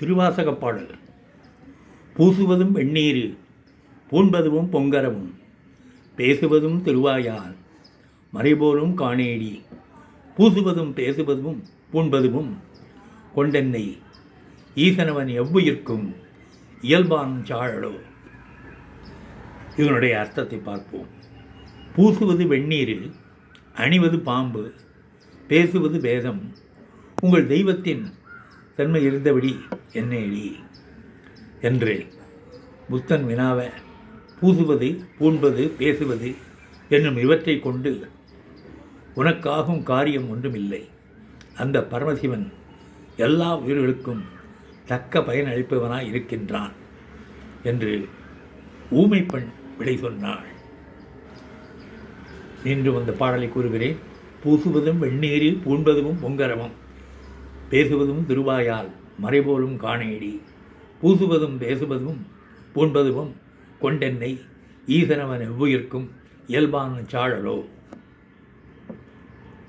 திருவாசகப் பாடல் பூசுவதும் வெண்ணீர் பூண்பதுவும் பொங்கரமும் பேசுவதும் திருவாயால் மறைபோலும் காணேடி பூசுவதும் பேசுவதும் பூண்பதுவும் கொண்டென்னை ஈசனவன் எவ்வுயிர்க்கும் இயல்பான் சாழலோ. இதனுடைய அர்த்தத்தை பார்ப்போம். பூசுவது வெந்நீர் அணிவது பாம்பு பேசுவது வேதம். உங்கள் தெய்வத்தின் தன்மை இருந்தபடி என்னேடி? என்று. புத்தன் வினாவை பூசுவது பூண்பது பேசுவது என்னும் இவற்றை கொண்டு உனக்காகும் காரியம் ஒன்றுமில்லை. அந்த பரமசிவன் எல்லா உயிர்களுக்கும் தக்க பயனளிப்பவனாய் இருக்கின்றான் என்று ஊமை பெண் விடை சொன்னாள். இன்று அந்த பாடலை கூறுகிறேன். பூசுவதும் வெந்நீரு பூண்பதும் பொங்கரமும் பேசுவதும் திருவாயால் மறைபோலும் காணேடி. பூசுவதும் பேசுவதும் பூண்பதும் கொண்டென்னை ஈசனவன் எவ்வுயிர்க்கும் இயல்பான சாழலோ.